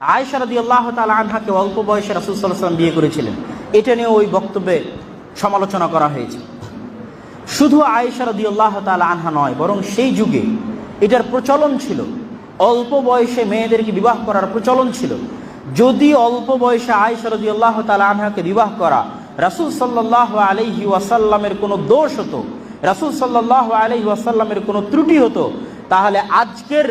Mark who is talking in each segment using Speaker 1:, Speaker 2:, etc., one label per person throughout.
Speaker 1: আয়েশা রাদি আল্লাহ তালা আনহাকে অল্প বয়সে রাসুল সাল্লাহ বিয়ে করেছিলেন। এটা নিয়ে ওই বক্তব্যে সমালোচনা করা হয়েছে। শুধু আয়েশা রাদি আল্লাহ তালা আনহা নয়, বরং সেই যুগে এটার প্রচলন ছিল। অল্প বয়সে মেয়েদেরকে বিবাহ করার প্রচলন ছিল। যদি অল্প বয়সে আয়েশা রাদি আল্লাহ তালা আনহাকে বিবাহ করা রাসুল সাল্লাহ আলহি ওয়াসাল্লামের কোনো দোষ হতো, রাসুল সাল্লাহ আলহি ওয়াসাল্লামের কোনো ত্রুটি হতো, তাহলে আজকের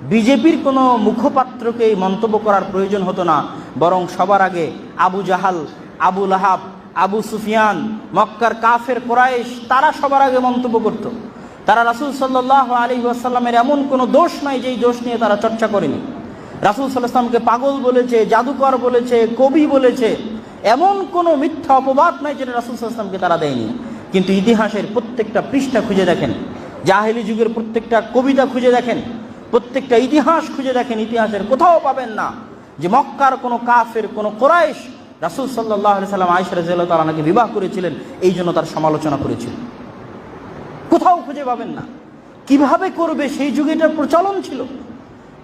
Speaker 1: বিজেপির কোনো মুখপাত্রকে মন্তব্য করার প্রয়োজন হতো না, বরং সবার আগে আবু জাহাল, আবু লাহাব, আবু সুফিয়ান, মক্কার কাফের কোরাইশ, তারা সবার আগে মন্তব্য করত। তারা রাসুল সাল্লাহ আলী আসাল্লামের এমন কোনো দোষ নাই যেই দোষ নিয়ে তারা চর্চা করেনি। রাসুল সাল্লাহামকে পাগল বলেছে, জাদুকর বলেছে, কবি বলেছে, এমন কোনো মিথ্যা অপবাদ নাই যেটা রাসুল সাল্লাহামকে তারা দেয়নি। কিন্তু ইতিহাসের প্রত্যেকটা পৃষ্ঠা খুঁজে দেখেন, জাহেলি যুগের প্রত্যেকটা কবিতা খুঁজে দেখেন প্রত্যেকটা ইতিহাস খুঁজে দেখেন, ইতিহাসের কোথাও পাবেন না। যে মক্কার কোনো কাফের, কোনো কোরাইশ রাসুল সাল্লাহ সাল্লাম আয়সা রাজিয়াল্লাহ তালাকে বিবাহ করেছিলেন, এই জন্য তার সমালোচনা করেছিল। কোথাও খুঁজে পাবেন না। কীভাবে করবে সেই যুগে এটার প্রচলন ছিল?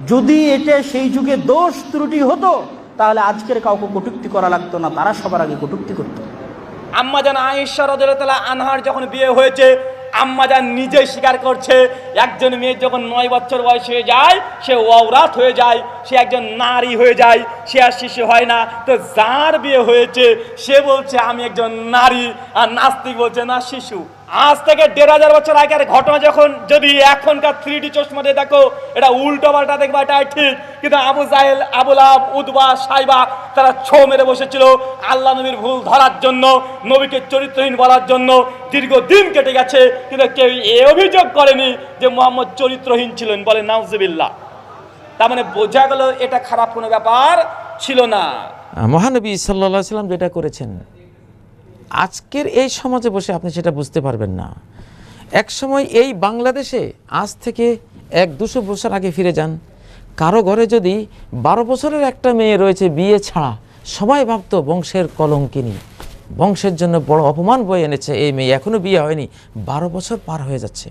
Speaker 1: যদি এটা সেই যুগে দোষ ত্রুটি হতো, তাহলে আজকের কাউকে কটুক্তি করা লাগতো না, তারা সবার আগে কটুক্তি করতো।
Speaker 2: আম্মা জান আয়েশা রাদিয়াল্লাহু আনহার যখন বিয়ে হয়েছে আম্মা নিজে স্বীকার করছে, একজন মেয়ে যখন নয় বছর বয়স হয়ে যায়, সে ওরাত হয়ে যায়, সে একজন নারী হয়ে যায়, সে আর শিশু হয় না। তো যার বিয়ে হয়েছে, সে বলছে, আমি একজন নারী, আর নাস্তিক বলছে, না, শিশু। আজ থেকে দেড় হাজার বছর আগের ঘটনা যখন, যদি এখনকার থ্রি ডি চশমা দিয়ে দেখো, এটা উল্টো পাল্টা দেখবা, এটাই ঠিক। কিন্তু আবু জাহেল, আবুল আব, উদবা, সাইবা, তারা ছো মেরে বসেছিল আল্লাহ নবীর ভুল ধরার জন্য, নবীকে চরিত্রহীন বলার জন্য। দীর্ঘদিন কেটে গেছে, কিন্তু কেউ এ অভিযোগ করেনি যে মোহাম্মদ চরিত্রহীন ছিলেন বলে, নাউজবিল্লাহ। তার মানে বোঝা গেল এটা খারাপ কোনো ব্যাপার ছিল না।
Speaker 3: মহানবী সাল্লা সাল্লাম যেটা করেছেন আজকের এই সমাজে বসে আপনি সেটা বুঝতে পারবেন না। এক সময় এই বাংলাদেশে আজ থেকে এক দুশো বছর আগে ফিরে যান। কারও ঘরে যদি বারো বছরের একটা মেয়ে রয়েছে বিয়ে ছাড়া, সবাই ভাবতো বংশের কলঙ্কিনী। বংশের জন্য বড় অপমান বয়ে এনেছে এই মেয়ে এখনও বিয়ে হয়নি। বারো বছর পার হয়ে যাচ্ছে।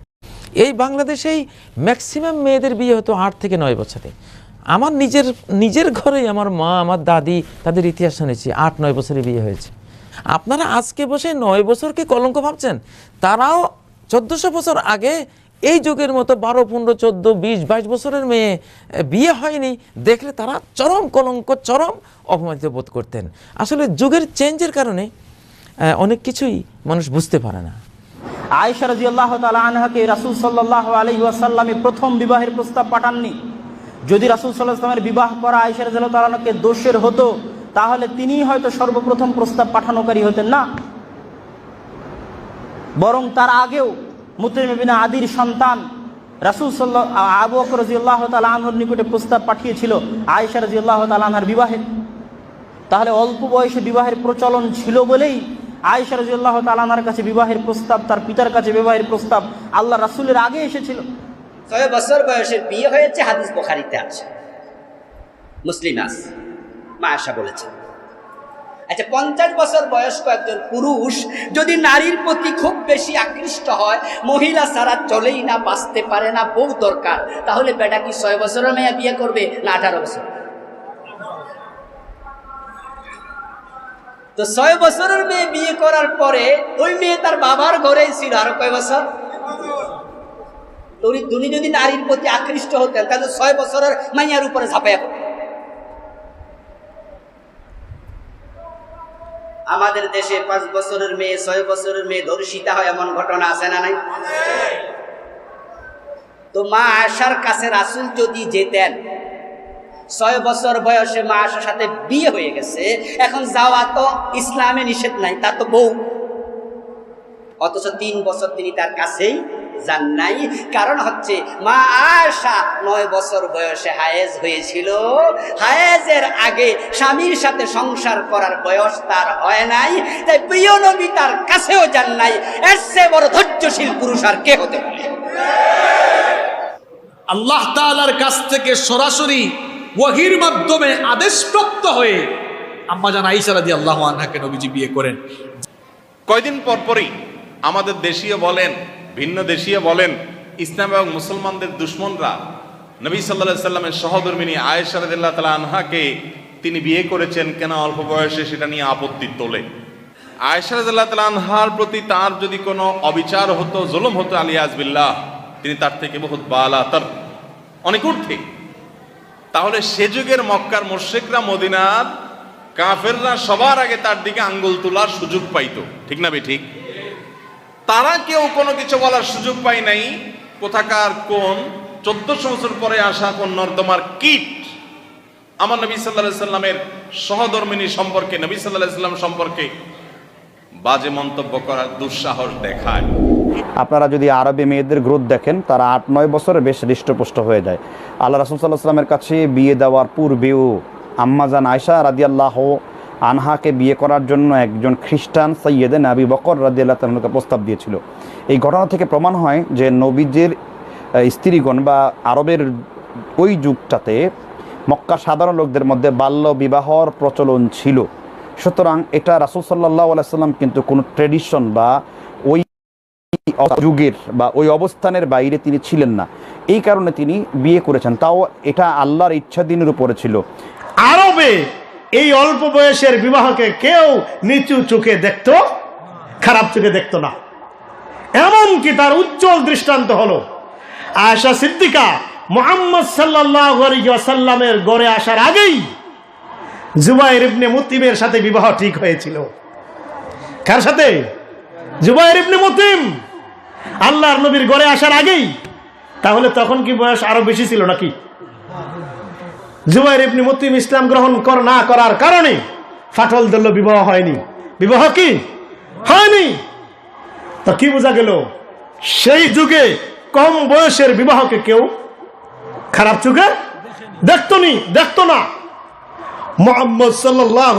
Speaker 3: এই বাংলাদেশেই ম্যাক্সিমাম মেয়েদের বিয়ে হতো আট থেকে নয় বছরে। আমার নিজের নিজের ঘরেই আমার মা, আমার দাদি তাদের ইতিহাস শুনেছি, আট নয় বছরে বিয়ে হয়েছে। আপনারা আজকে বসে নয় বছরকে কলঙ্ক ভাবছেন? তারাও চোদ্দোশো বছর আগে এই যুগের মতো বারো, পনেরো, চোদ্দ, বিশ, বাইশ বছরের মেয়ে বিয়ে হয়নি। দেখলে তারা চরম কলঙ্ক, চরম অপমানিত বোধ করতেন। আসলে যুগের চেঞ্জের কারণে অনেক কিছুই মানুষ বুঝতে পারে না।
Speaker 1: আয়েশা রাজি আল্লাহ তালা আনহাকে রাসুল সাল্লাহ আলহি আসাল্লামে প্রথম বিবাহের প্রস্তাব পাঠাননি। যদি রাসুল সাল্লাহ আসলামের বিবাহ করা আয়েশা রাজি আল্লাহ তালাকে দোষের হতো তাহলে তিনি হয়তো সর্বপ্রথম প্রস্তাব পাঠানোকারী হতেন না। বরং তার আগেও মুতরিমিনা আদির সন্তান রাসুল সাল্লাহ আবু বকর রাজি আল্লাহ তালা আনহর নিকটে প্রস্তাব পাঠিয়েছিল আয়েশা রাজি আল্লাহ তালা আনহার বিবাহের তাহলে অল্প বয়সে বিবাহের প্রচলন ছিল বলেই আয়েশা রাজিউল্লাহ তালানার কাছে বিবাহের প্রস্তাব, তার পিতার কাছে বিবাহের প্রস্তাব আল্লাহ রাসুলের আগে এসেছিল।
Speaker 4: ছয় বছর বয়সের বিয়ে হয়েছে হাদিস বোখারিতে আছে। মুসলিম আস মা আশা বলেছে। আচ্ছা পঞ্চাশ বছর বয়স্ক একজন পুরুষ যদি নারীর প্রতি খুব বেশি আকৃষ্ট হয়, মহিলা ছাড়া চলেই না, বাঁচতে পারে না, বউ দরকার। তাহলে বেটা কি ছয় বছরের মেয়ে বিয়ে করবে না আঠারো বছর? তো ছয় বছরের মেয়ে বিয়ে করার পরে ওই মেয়ে তার বাবার ঘরেই ছিল আরও কয় বছর? উনি যদি নারীর প্রতি আকৃষ্ট হতেন, তাহলে ছয় বছরের মাইয়ার উপরে ঝাঁপাইয়া পড়তেন। আমাদের দেশে পাঁচ বছরের মেয়ে, ছয় বছরের মেয়ে ধর্ষিতা হয় এমন ঘটনা আছে না নাই? তো মা আশার কাছে রাসুল যদি যেতেন, ছয় বছর বয়সে মা আশার সাথে বিয়ে হয়ে গেছে, এখন যাওয়া তো ইসলামে নিষেধ নাই তা তো বউ। অথচ তিন বছর তিনি তার কাছেই যান নাই। কারণ হচ্ছে মা আশা নয় বছর বয়সে হায়েজ হয়েছিল। হায়েজের আগে স্বামীর সাথে সংসার করার বয়স তার হয় নাই। তাই প্রিয় নবী তার কাছেও যান নাই। এর চেয়ে বড় ধৈর্যশীল পুরুষ আর কে হতে পারে?
Speaker 5: আল্লাহ তালার কাছ থেকে সরাসরি ওয়াহির মাধ্যমে আদেশপ্রাপ্ত হয়ে আম্মা জান আইসা রাদি আল্লাহ আনহাকে নবীজি বিয়ে করেন।
Speaker 6: কয়দিন পর পরই আমাদের দেশীয় বলেন ভিন্ন দেশীয় বলেন, ইসলাম এবং মুসলমানদের দুশ্মনরা নবী সাল্লাহ সাল্লামের সহধর্মিনী আয়েশা রাদিয়াল্লাহু তাআলা আনহাকে তিনি বিয়ে করেছেন কেন অল্প বয়সে সেটা নিয়ে আপত্তি তোলে। আয়েশা রাদিয়াল্লাহু তাআলা আনহার প্রতি তার যদি কোনো অবিচার হতো, জুলুম হতো, আলিয়াজ বিল্লাহ, তিনি তার থেকে বহুত বালা অনেক ঊর্ধ্বে তাহলে সে যুগের মক্কার মুশরিকরা মদিনার কাফেররা সবার আগে তার দিকে আঙ্গুল তোলার সুযোগ পাইতো। ঠিক না বে ঠিক? তারা কেউ কোনো কিছু বলার সুযোগ পায় নাই। কোথাকার কোন? চোদ্দশো বছর পরে আসা কোন নর্দমার কীট? আমার নবী সাল্লা সাল্লামের সহধর্মিনী সম্পর্কে, নবী সাল্লাহ সাল্লাম সম্পর্কে বাজে মন্তব্য করার দুঃসাহস দেখায়।
Speaker 7: আপনারা যদি আরবি মেয়েদের গ্রোথ দেখেন, তারা আট নয় বছরে বেশ হৃষ্টপুষ্ট হয়ে যায়। আল্লাহ রাসুল সাল্লাহ সাল্লামের কাছে বিয়ে দেওয়ার পূর্বেও আম্মাজান আয়সা রাদিয়াল্লাহ আনহাকে বিয়ে করার জন্য একজন খ্রিস্টান সৈয়দে নাবি বকর রাদিয়াল্লাহ তালকে প্রস্তাব দিয়েছিল। এই ঘটনা থেকে প্রমাণ হয় যে নবীজের স্ত্রীগণ বা আরবের ওই যুগটাতে মক্কা সাধারণ লোকদের মধ্যে বাল্য বিবাহর প্রচলন ছিল। সুতরাং এটা রাসুল সাল্লাহ আলাইসাল্লাম কিন্তু কোনো ট্রেডিশন বা ওই যুগের বা ওই অবস্থানের বাইরে তিনি ছিলেন না। এই কারণে তিনি বিয়ে করেছেন। তাও এটা আল্লাহর ইচ্ছাদিনের উপরে ছিল।
Speaker 8: আরবে এই অল্প বয়সের বিবাহকে কেউ নিচু চোখে দেখত, খারাপ চোখে দেখতো না। এমনকি তার উজ্জ্বল দৃষ্টান্ত হলো। আয়সা সিদ্দিকা মোহাম্মদ সাল্লামের গড়ে আসার আগেই জুবাইর ইবনে মুতিমের সাথে বিবাহ ঠিক হয়েছিল। কার সাথে? জুবাইর ইবনে মুতিম। আল্লাহর নবীর গড়ে আসার আগেই। তাহলে তখন কি বয়স আরও বেশি ছিল নাকি? জুবাইর ইবনি মুতিম ইসলাম গ্রহণ কর, না করার কারণে ফাটল দল বিবাহ হয়নি। বিবাহ কি? হয়নি। তা কি বোঝা গেল? সেই যুগে কম বয়সের বিবাহকে কেউ খারাপ চোখে দেখতো নি, দেখতো না। মোহাম্মদ সাল্লাহ